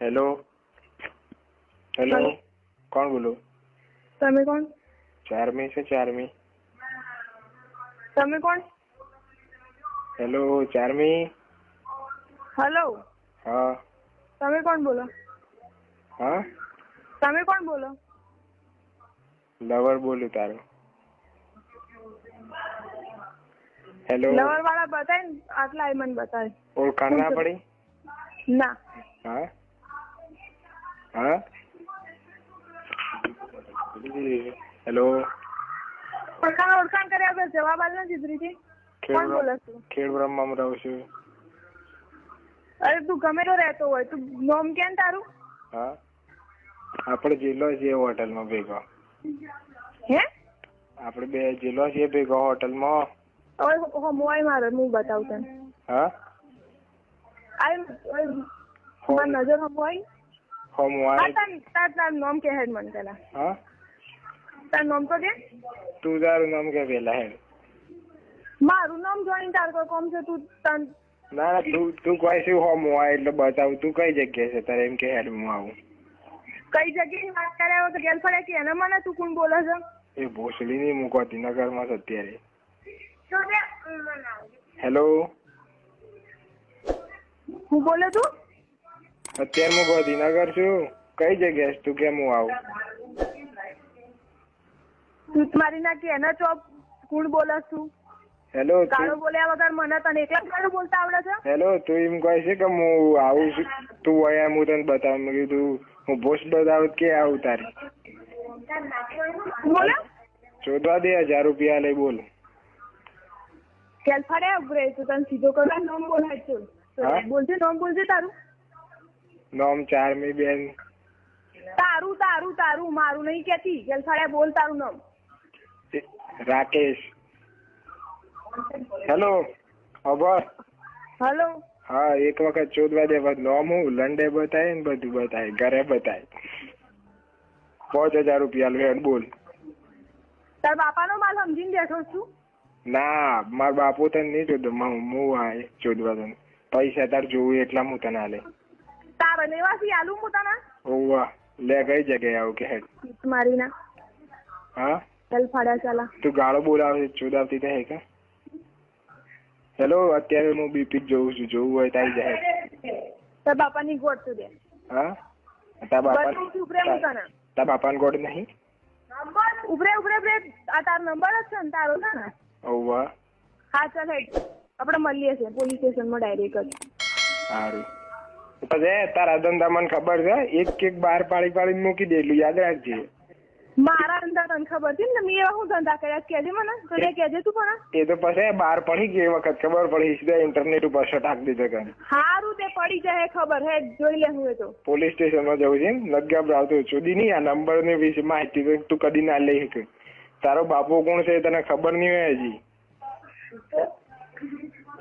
Hello hello. કોણ બોલો? તમે કોણ? ચારમી છે ચારમી. તમે કોણ? હેલો ચારમી? હેલો હા. તમે કોણ બોલો? હા? તમે કોણ બોલો? લવર બોલું તારું. હેલો લવર વાળા બતાય ને આટલા મને બતાય ઓળખાણ ના પડી? ના. હા? હા? હેલો ઓળખાણ ઓળખાણ કર્યા વગર જવાબ આલ નથી ચિત્રીજી કોણ બોલે છે? ખેડ બ્રહ્મામાં રહું છું. અરે તું ગમે તો રહેતો હોય. તું નોમ કેમ તારું? હા? આપણે જિલ્લો છીએ હોટલમાં ભેગા. હે? આપણે બે જેલો છે ભેગા હોટલમાં. હવે હો મોય મારે હું બતાવું તને. હા? આ નજર હમ હા વાળે તાર તાર નામ કે હેડ મને પેલા. હા? તાર નામ તો કે તું તારું નામ કે પેલા હેડ મારું નામ જોઈન તાર કોઈ કોમ છે તું તન ના ના તું તું કોઈ શું હોમ હોય એટલે બતાવું. તું કઈ જગ્યાએ છે? તારે એમ કે હેડ હું આવું. કઈ જગ્યાની વાત કરે તો ગેલ પડે કે એના મને તું કોણ બોલે છે? એ ભોસડી નહીં હું ગાંધીનગરમાં છે અત્યારે. હેલો હું બોલે તું? અત્યારે હું ગોધીનગર છું. કઈ જગ્યાએ છે? તું કેમ હું આવું? તું મારી ના કે એના ચોપ કોણ બોલે તું હેલો કાળો બોલ્યા વગર મને તને એકલા જ બોલતા આવડે છે? હેલો તું એમ કહે છે કે હું આવું છું. તું અહીંયા હું તને બતાવું. મેં કીધું હું ભોસ બતાવું કે આવું તારી? બોલો. ચોદવા દે હજાર રૂપિયા લઈ બોલ. કેલ ફાડે ઉભરે તું તને સીધો કરવા નામ બોલાય છું? બોલજે નામ બોલજે તારું. નોમ ચારમી બેન. તારું તારું તારું મારું નહીં કેતી ગેલ બોલ તારું નામ. રાકેશ. હેલો ખબર? હેલો. હા એક વખત ચોદવા દે નોમ હું લંડે બતાય ને બધું બતાય ઘરે બતાય. પાંચ હજાર રૂપિયા લે બોલ. તાર બાપાનો માલ સમજીને બેઠો છું. ના માર બાપુ તને નહીં જોતો હું હું આ ચોદવા તને પૈસા તાર જોવું એટલા હું તને આલે. તારે લેવાથી આલું હું તને? ઓવા લે કઈ જગ્યાએ આવું કે હેડ. મારી ના હા? ગેલ ફાડ્યા ચાલા. તું ગાળો બોલાવે ચોદાવતી તો હે કે? હેલો અત્યારે હું બીપી જોઉં છું જોવું હોય તારી જાય તાર બાપાની ગોળ તું દે. હા? તારા બાપા બસ હું ઉભરે હું તને. તારા બાપાને ગોળ નહીં? ઉભરે ઉભરે ઉભરે. આ તારો નંબર જ છે ને તારો છે ને? ઓવા. હા ચાલ હેડ. આપણે મળીએ છીએ પોલીસ સ્ટેશનમાં ડાયરેક્ટ જ. સારું. પછી તારા ધંધા મને ખબર છે એક એક બાર પાડી પાડી મૂકી દે એટલું યાદ રાખજે. મારા અંદર તને ખબર છે ને મેં એવા હું ધંધા કર્યા કેજે મને તો તે કહેજે તું પણ. એ તો પછી બાર પડી ગઈ વખત ખબર પડી સીધા ઇન્ટરનેટ ઉપર શટાક દીધો કે હારું તે પડી જાય ખબર હે જોઈ લે હું તો. પોલીસ સ્ટેશનમાં જવું છે લગ્યા બ્રાવતો સુધી નહીં આ નંબર ને વિશે માહિતી તું કદી ના લઈ શકે. તારો બાપુ કોણ છે તને ખબર નહીં હોય હજી.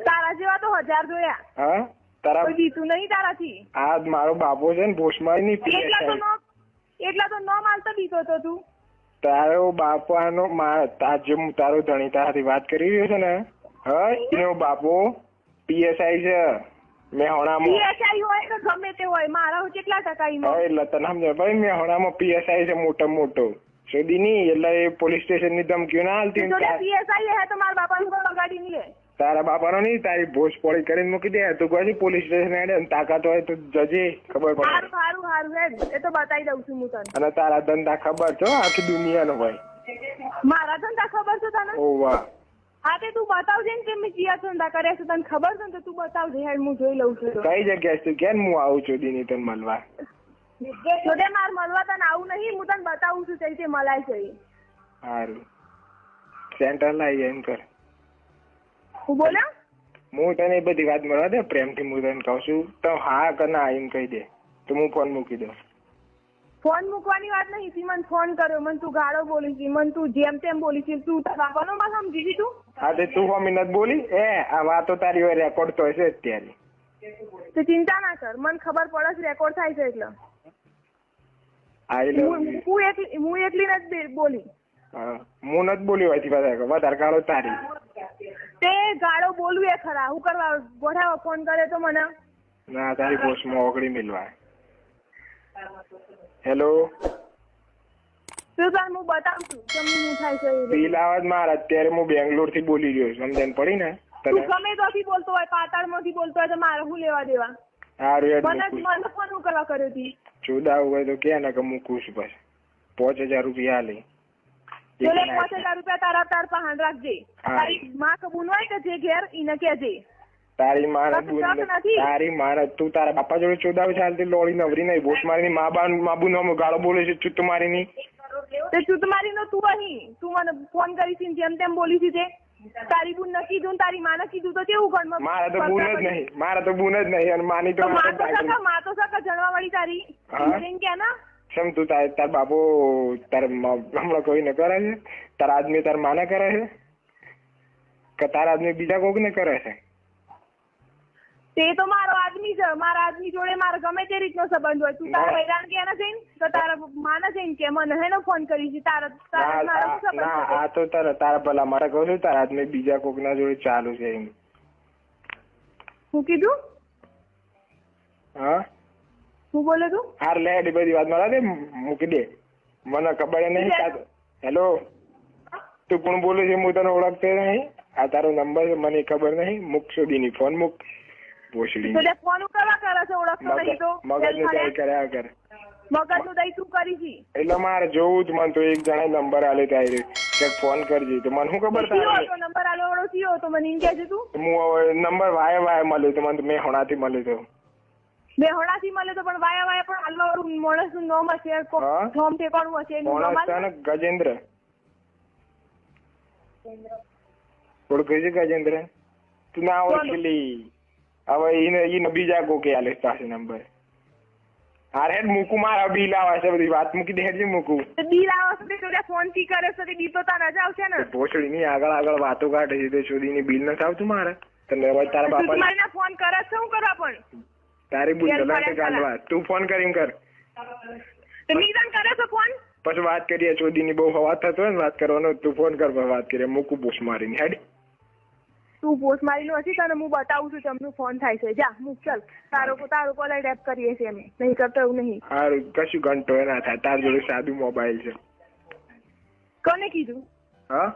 તારા જેવા તો હજાર જોયા. હા? તારા જીતું નહીં તારાથી. આ મારો બાપો છે ને ભોસમાં ની એટલા તો પીએસઆઈ નો એટલા તો નો માલતો દીધો તો તું. તારો બાપાનો મા- જે તારો ધણી તારાથી વાત કરી રહ્યો છે ને હા એનો બાપો પીએસઆઈ છે. મેહોણામાં પીએસઆઈ હોય કે ગમે તે હોય મારા કેટલા ટકા ઈમાં હોય એટલે તને સમજ ભાઈ મેં હોણામાં પીએસઆઈ છે મોટો મોટો. સુધી નહીં એટલે એ પોલીસ સ્ટેશનની ધમકીઓ ના હાલતી પીએસઆઈ હે તો મારા બાપા વગાડી નહીં લે. તારા બાપાનો નહીં તારી ભોજ પોળી કરીને મૂકી દે. તું કહે છે પોલીસ સ્ટેશન હેડે તાકાત હોય તો જજે ખબર પડે. સારું સારું હેડ. એ તો બતાવી દઉં છું હું તને. અને તારા ધંધા ખબર છો આખી દુનિયાનો ભાઈ. મારા ધંધા ખબર છે તને? ઓ વાહ. હા તે તું બતાવજે ને કે મેં કયા ધંધા કર્યા છે તને ખબર છે ને તો તું બતાવજે હેડ હું જોઈ લઉં છું. કઈ જગ્યાએ તું કેમ હું આવું છું દીની તને મળવા જોડે માર મળવા તને આવું નહીં હું તને બતાવું છું તે મલાય છે સારું સેન્ટર લાવી એમ કર. હું બોલો? હું તને એ બધી વાત મળવા દે પ્રેમથી હું તને કહું છું. તો હા કે ના એમ કહી દે. તો હું ફોન મૂકી દઉં. ફોન મૂકવાની વાત નહીં તી મને ફોન કર્યો. મને તું ગાળો બોલી છે મને તું જેમ તેમ બોલી છે. તું તારા બાપાનો માં સમજી તું? હા તે તું હોમી નથી બોલી? એ આ વાતો તારી હોય રેકોર્ડ તો હશે અત્યારે તો ચિંતા ના કર મને ખબર પડે છે રેકોર્ડ થાય છે એટલે. હું એકલી હું એકલી નથી બોલી. હા નથી બોલી હોય વધારે વધારે ગાળો તારી. તે ગાળો બોલવી એ ખરા. હું કરવા ગોઠાવો ફોન કરે તો મને. ના તારી પોસ્ટમાં ઓગળી મિલવા હેલો? તો હું બતાવું છું. તમને શું થાય છે એ બધું. બિલ આવે જ મારે. અત્યારે હું બેંગ્લોરથી બોલી રહ્યો છું. સમજણ પડી ને? તું ગમે ત્યાંથી બોલતો હોય પાતાળમાંથી બોલતો હોય તો મારે શું લેવા દેવા? સારું યાર મને મને ફોન કરવા કર્યો હતી ચુદા હોય તો કે ને કે મૂકું છું બસ પાંચ હજાર રૂપિયા લે હજાર રૂપિયા તારા તાર પાસે રાખજે. તારી માં કબૂલ હોય કે જે ઘેર ઈને કહેજે. તારી માને તારું શક બુન નથી? તારી માને તું તારા બાપા જોડે ચોદાવ ચાલતી લોળી નવરી નહીં. બોસ મારી મા બા માબુ નો ગાળો બોલે છે ચુત્ત મારીની. તે ચૂતમારી નો તું અહીં. તું મને ફોન કરી છે જેમ તેમ બોલી છે તે. તારી બુન ન કીધું તારી તારી માને કીધું તો કેવું ઘરમાં મારે તો બુન જ નહીં. મારે તો બુન જ નહીં. અને માની તો મા માં તો સકા માં તો સકા જણવા વાળી તારી. કે ના સમ તું તાર તાર બાપુ તાર હમણાં કોઈને કરે છે? તાર આદમી તાર માને કરે છે? કે તાર આદમી બીજા કોક ને કરે છે? તે તો મારો આદમી છે. મારા આદમી જોડે મારો ગમે તે રીતનો સંબંધ હોય. તું તારા ના. કે એને જઈને? તો તારા માને જઈને કે મને હેનો ફોન કરી છે. તારા તારા મારો સંબંધ આ તો તારા તારા ભલા મારા કહું છું તારા આદમી બીજા કોક ના જોડે ચાલુ છે એમ. હું કીધું? હા? હું બોલે તું? હાર લે એ બધી વાત મારા દે મૂકી દે. મને ખબર નહીં કાં- હેલો? તું કોણ બોલે છે? હું તને ઓળખતો નહીં. આ તારો નંબર છે મને ખબર નહીં. મૂક સુધીની ફોન મૂક. ભોસડી. તો ફોન કરવા કરે છે ઓળખતો નહીં તો. મગજનું દઈ કર્યા કર મગજનું દઈ શું કરી છી? એટલે મારે જોવું જ મને તો એક જણા નંબર આલે તારે. કે ફોન કરજે. તો મને શું ખબર તારે? નંબર આલો વાળો તો મને એમ કહેજે તું. હું નંબર વાય વાય મળ્યો તો મને મેં હોણાથી મળ્યો તો. બેહોડાથી મળે તો પણ વાયા વાયા પણ આલો વાળું માણસનું નોમ હશે નોમ હા? ઠેકાણું હશે એનું નામ ને ગજેન્દ્ર. ઓળખે છે ગજેન્દ્ર તું ના ઓળખેલી. હવે એને એને બીજા કોકે આલે પાસે નંબર. હારે હેડ મૂકું મારા બિલ આવે છે બધી વાત. મૂકી દે હેડ જે મૂકું. બિલ લાવો છો ફોનથી કરે છે બી તો તાર જ આવશે ને. ભોસડી ની આગળ આગળ વાતો કાઢે છે તે સુધી ની બિલ નથી આવતું મારે. તને તારા તું બાપા ફોન કરે છે શું કરવા પણ? તારી બુન ગાલવા તું ફોન કરીને કર. તો નિદાન કરે છે ફોન? પછી વાત કરીએ ચોદી ની બહુ હવા થતો હોય ને વાત કરવાનો તું ફોન કર વાત કરીએ. મૂકું પોસ્ટ મારીને હેડ. તું પોસ્ટ મારીનો હશે તને હું બતાવું છું તમને ફોન થાય છે. જા મૂક ચાલ. તારો તારો કોલ રેપ કરીએ છીએ અમે. નહીં કરતો એવું નહીં. સારું કશું ઘંટો ના થાય. તાર જોડે સાદું મોબાઈલ છે. કોને કીધું? હા?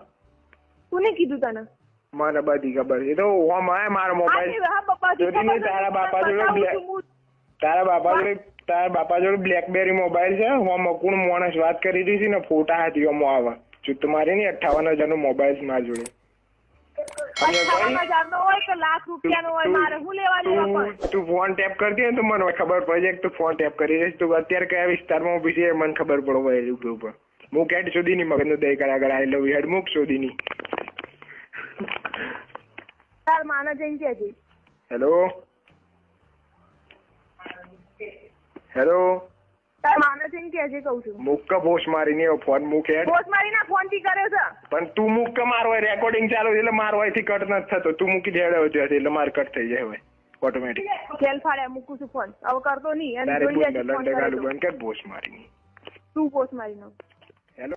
કોને કીધું તને? મને બધી ખબર છે. તો ઓમ આય મારો મોબાઈલ જોતી નહીં, તારા બાપા જોડે તારા બાપા જોડે તારા બાપા જોડે બ્લેકબેરી મોબાઈલ છે. હું કોણ માણસ વાત કરી રહી છે ને ફોટા હતી ઓમ આવે. ચુત્ત મારી ની અઠાવન હજાર નો મોબાઈલ મારા જોડે. મારે તું ફોન ટેપ કરતી હોય તો મને ખબર પડે કે તું ફોન ટેપ કરી રહીશ. તું અત્યારે કયા વિસ્તારમાં ઊભી છે મને ખબર પડે ઉપર. હું કેટ સુધી ની મગજનું દઈ કરા આગળ આઈ લવ હેડ મૂક સુધી ની તાર માને જઈને કહેજે હેલો? હેલો? તાર માને જઈને કહેજે કહું છું. મુક્ક ભોસ મારીને ફોન મૂક હેડ. મારીને ફોનથી કર્યો છે. પણ તું મુક્ક મારો હોય રેકોર્ડિંગ ચાલુ છે એટલે મારો થી કટ નથી થતો. તું મૂકી દે હેડ ત્યાંથી એટલે મારે કટ થઈ જાય હવે ઓટોમેટિક ખેલ ફાડે મૂકું છું ફોન. હવે કરતો નહીં અને જોઈ લેજે ફોન બંધ કર ભોસ મારીને. તું પોસ્ટ મારીનો હેલો?